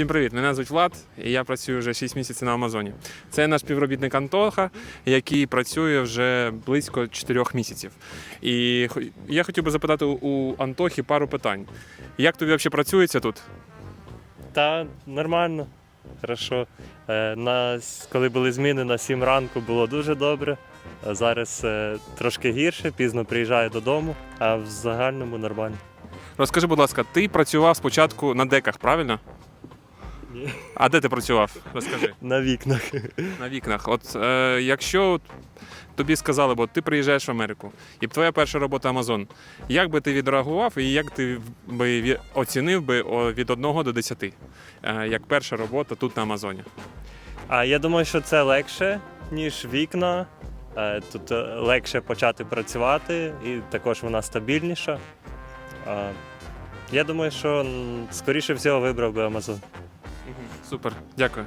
Всім привіт! Мене звуть Влад, і я працюю вже 6 місяців на Амазоні. Це наш співробітник Антоха, який працює вже близько 4 місяців. І я хотів би запитати у- Антохи пару питань. Як тобі взагалі працюється тут? Та нормально, хорошо. Е, на, коли були зміни на 7 ранку, було дуже добре. А зараз е, трошки гірше, пізно приїжджаю додому, а в загальному нормально. Розкажи, будь ласка, ти працював спочатку на деках, правильно? Ні. А де ти працював? Розкажи. На вікнах. На вікнах. От е, якщо тобі сказали, бо ти приїжджаєш в Америку, і твоя перша робота Амазон, як би ти відреагував і як ти би оцінив би від 1 до 10, е, як перша робота тут на Амазоні? А я думаю, що це легше, ніж вікна. Е, Тут е, легше почати працювати, і також вона стабільніша. А, Я думаю, що скоріше всього вибрав би Amazon. Супер, дякую.